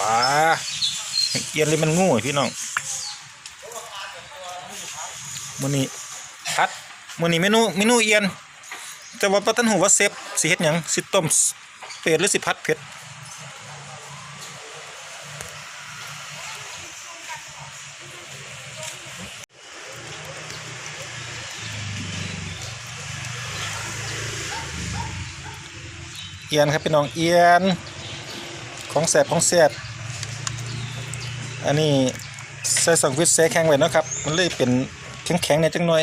ปลาเอียนเลยมันงูพี่น้องมื้อนี้พัดมื้อนี้เมนูเมนูเอียน แต่ว่าบ่ทันหูว่าเซฟสิเฮ็ดหยังสิต้มเป็ดหรือสิพัดเผ็ดเอียนครับพี่น้องเอียน ของแสบของแสบอันนี้ใส่สังวิตแซ่แข็งไว้เนาะครับ มันเลยเป็นแข็งแข็งๆเนี่ยจังหน่อย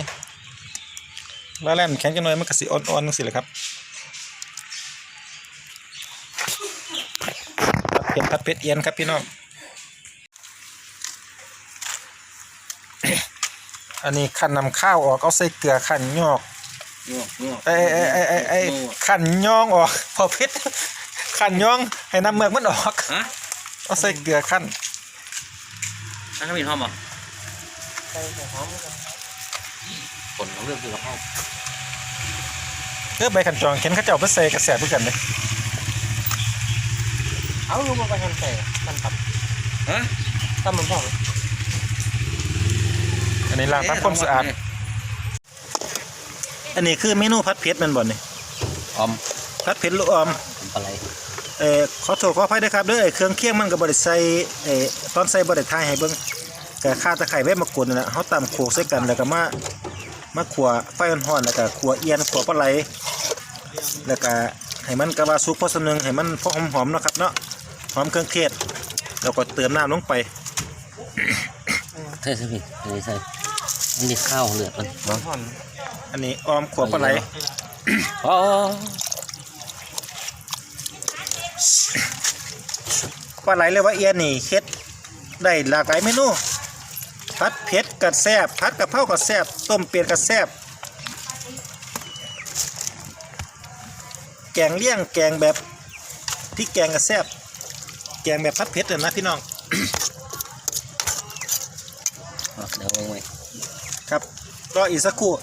ว่าแล้วมันแข็งจังหน่อยมันก็สิอ่อนๆจังซี่แหละครับพัดเป็ดพัดเป็ดเอียนครับพี่น้อง อันนี้ขั้นนำข้าวออกเอาใส่เกลือขั้นยอกงอกงอกไอ้ไอ้ไอ้ไอ้ไอ้ขั้นย่องออกพอพิษ ขั้นย่องให้น้ำเมือกมันออกฮะเอาใส่เกลือขั้นท่านก็มีหอมเหรอผลของเรื่องคือกับหอมเพื่อใบขันจองเข็นเข้าเจ้าไปใส่กระแสเพื่อกันเลยเอาลงมาไปทำแต่มันตับฮะตั้มมันพ่องอันนี้ล้างทำความสะอาด อันนี้คือเมนูพัดเพชรแมันบ่นี่หอมพัดเพชรลูกออมปลาไหลเอ่อขอโทษขออภัยด้วยครับเด้อไอ้เครื่องเคียงมันก็บ่ได้ใส่เอ่อตอนใส่บ่ได้ทายให้เบิ่งก็ข่าตะไคร้ใบมะกรูดนั่นแหละเฮาตำโขลกใส่กันแล้วก็มามาขัวไฟอ่อนๆแล้วก็ขัวเอียนขัวปลาไหลแล้วก็ให้มันกะว่าสุกพอสำนึงให้มันพอหอมๆเนาะครับเนาะหอมเครื่องเทศแล้วก็เติมน้ำลงไปใช่ใช่พี่ใช่ใช่นี่นี่ข้าวเลือดมันห่อนอันนี้ออมขัวปลาไหลอ๋อ ปลาไหลเลยว่าเอียนนี่เฮ็ดได้หลากหลายเมนูผัดเผ็ดก็แซบผัดกะเพราก็แซบต้มเป็ดก็แซบแกงเลี่ยงแกงแบบพริกแกงก็แซบแกงแบบผัดเผ็ดเลยนะพี่น้องเดี๋ยวงไปครับรออีกสักครู่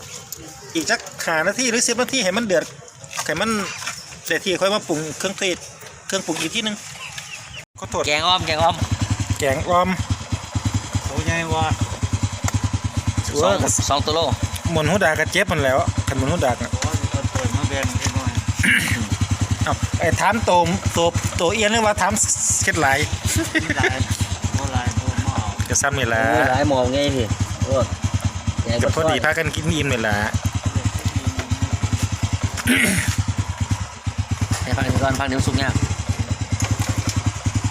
อีกสักหานาทีหรือสิบนาทีให้มันเดือดให้มันเสร็จทีค่อยมาปรุงเครื่องเทศ เครื่องปรุงอีกทีหนึงขอโทษแกงอ้อมแกงอ้อมแกงออมโอ้ยใหญ่ว่าสองสองตัวโลหมุนหูดากระเจ็บมันแหล้วขันหมุนหูดากน่ะโอ้ยเอาเปิดมาแบนให้หน่อยเอ้าไอ้ถามโตมโตโตเอียนหรือว่าถามเค็ดหลายมีหลายโอ้หลายโอ้มาเอาจะซ้ำนี่แหละโอ้ยหลายหมองไงพี่โอ้ยแกงจะพอดีปพาลากันกินอิ่มนี่แหละให้ฟังก่อนฟังเดี๋ยวสุกยาก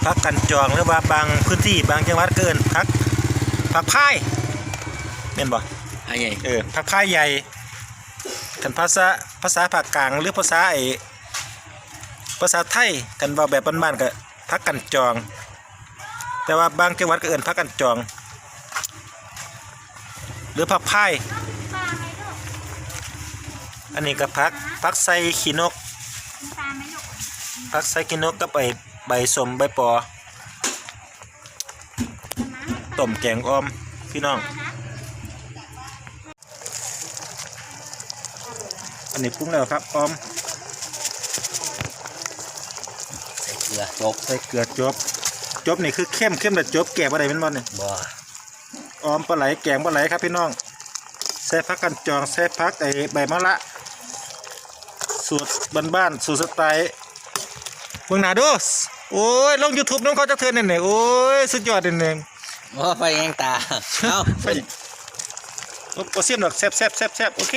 พักกันจองหรือว่าบางพื้นที่บางจังหวัดเกินพักพักพายเป็นบ่อันใหญ่เออพักพายใหญ่กันภาษาภาษาภาคกลางหรือภาษาไอ้ภาษาไทยกันเว่าแบบบ้านๆก็พักกันจอง แต่ว่าบางจังหวัดก็เอิ้นพักกันจอง หรือพักพายอันนี้ก็พักพักใส่ขี้นกพักใส่ขี้นกกับใบ ใบสมใบปอต้มแกงอ้อมพี่น้อง อันนี้ปรุงแล้วครับอ้อมใส่เกลือจบใส่เกลือจบ จบนี่คือเข้มเข้มแต่จบแก่บ่ได้เป็นบ่เนี่ยบ่อ้อมปลาไหลแกงปลาไหลครับพี่น้องใส่พักกันจองใส่พักไอ้ใบมะละ สูตรบ้านๆสูตรสไตล์เบิ่งหน้าดู โอ้ยลง YouTube น้องเขาจะเทือนนี่เนี่ยโอ้ยสุดยอดนี่เนี่ยโอ้ไฟแยงตา เอ้าไปโอ้เสียมดอกแซ่บแซ่บแซ่บแซ่บโอเค